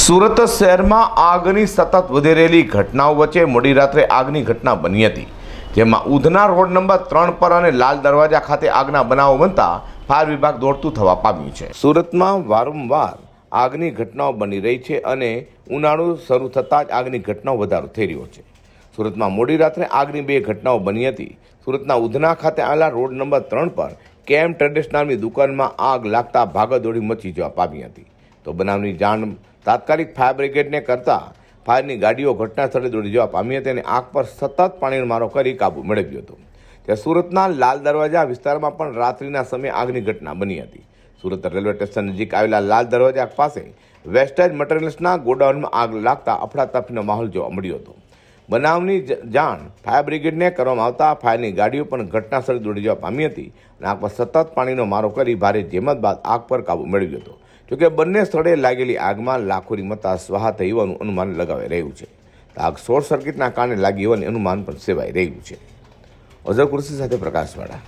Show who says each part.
Speaker 1: સુરત શહેરમાં આગની સતત વધી રહેલી ઘટનાઓ વચ્ચે મોડી રાત્રે આગની ઘટના બની હતી. જેમાં ઉધના રોડ નંબર ત્રણ પર અને લાલ દરવાજા ખાતે આગના બનાવો બનતા ફાયર વિભાગ દોડતું થવા પામ્યું છે. સુરતમાં વારંવાર આગની ઘટનાઓ બની રહી છે અને ઉનાળો શરૂ થતાં જ આગની ઘટનાઓ વધારો થઈ રહ્યો છે. સુરતમાં મોડી રાત્રે આગની બે ઘટનાઓ બની હતી. સુરતના ઉધના ખાતે આવેલા રોડ નંબર ત્રણ પર કેમ ટ્રેડર્સ નામની દુકાનમાં આગ લાગતા ભાગદોડી મચી જવા પામી હતી. તો બનાવની જાણ તાત્કાલિક ફાયર બ્રિગેડને કરતા ફાયરની ગાડીઓ ઘટના સ્થળે દોડી જવા પામી હતી અને આગ પર સતત પાણીનો મારો કરી કાબુ મેળવ્યો હતો. ત્યાં સુરતના લાલ દરવાજા વિસ્તારમાં પણ રાત્રિના સમયે આગની ઘટના બની હતી. સુરત રેલવે સ્ટેશન નજીક આવેલા લાલ દરવાજા પાસે વેસ્ટેજ મટીરિયલ્સના ગોડાઉનમાં આગ લાગતા અફડાતફડીનો માહોલ જોવા મળ્યો હતો. બનાવની જાણ ફાયર બ્રિગેડને કરવામાં આવતા ફાયરની ગાડીઓ પણ ઘટના સ્થળે દોડી જવા પામી હતી અને આગ પર સતત પાણીનો મારો કરી ભારે જેમત બાદ આગ પર કાબુ મેળવ્યો હતો. જોકે બંને સ્થળે લાગેલી આગમાં લાખોની મતા સ્વાહા થઈ હોવાનું અનુમાન લગાવાઈ રહ્યું છે. આગ શોર્ટ સર્કિટના કારણે લાગી હોવાનું અનુમાન પણ સેવાઈ રહ્યું છે. અઝર કુર્સી સાથે પ્રકાશવાળા.